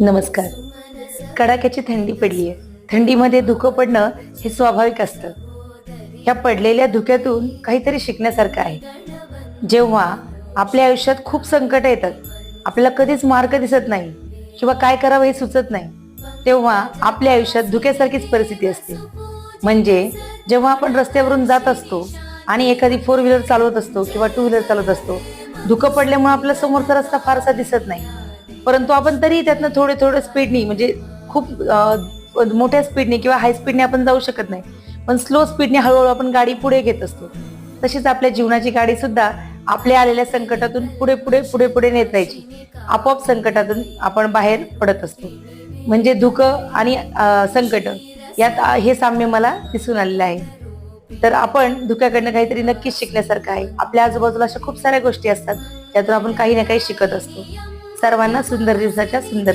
नमस्कार. कडाक्याची थंडी पडली आहे थंडीमध्ये धुकं पडणं हे स्वाभाविक असतं. ह्या पडलेल्या धुक्यातून काहीतरी शिकण्यासारखं आहे. जेव्हा आपल्या आयुष्यात खूप संकट येतात आपल्याला कधीच मार्ग दिसत नाही किंवा काय करावं हे सुचत नाही तेव्हा आपल्या आयुष्यात धुक्यासारखीच परिस्थिती असते. म्हणजे जेव्हा आपण रस्त्यावरून जात असतो आणि एखादी फोर व्हीलर चालवत असतो किंवा टू व्हीलर चालवत असतो धुकं पडल्यामुळे आपल्या समोरचा रस्ता फारसा दिसत नाही. परंतु आपण तरी त्यातनं थोडे थोडे स्पीडनी म्हणजे खूप मोठ्या स्पीडने किंवा हाय स्पीडने आपण जाऊ शकत नाही. पण स्लो स्पीडने हळूहळू आपण गाडी पुढे घेत असतो. तशीच आपल्या जीवनाची गाडी सुद्धा आपल्या आलेल्या संकटातून पुढे पुढे पुढे पुढे नेत राहायची. आपोआप संकटातून आपण बाहेर पडत असतो. म्हणजे धुकं आणि संकट यात हे साम्य मला दिसून आलेलं आहे. तर आपण धुक्याकडनं काहीतरी नक्कीच शिकण्यासारखं आहे. आपल्या आजूबाजूला अशा खूप साऱ्या गोष्टी असतात त्यातून आपण काही ना काही शिकत असतो. सर्वांना सुंदर दिवसाच्या सुंदर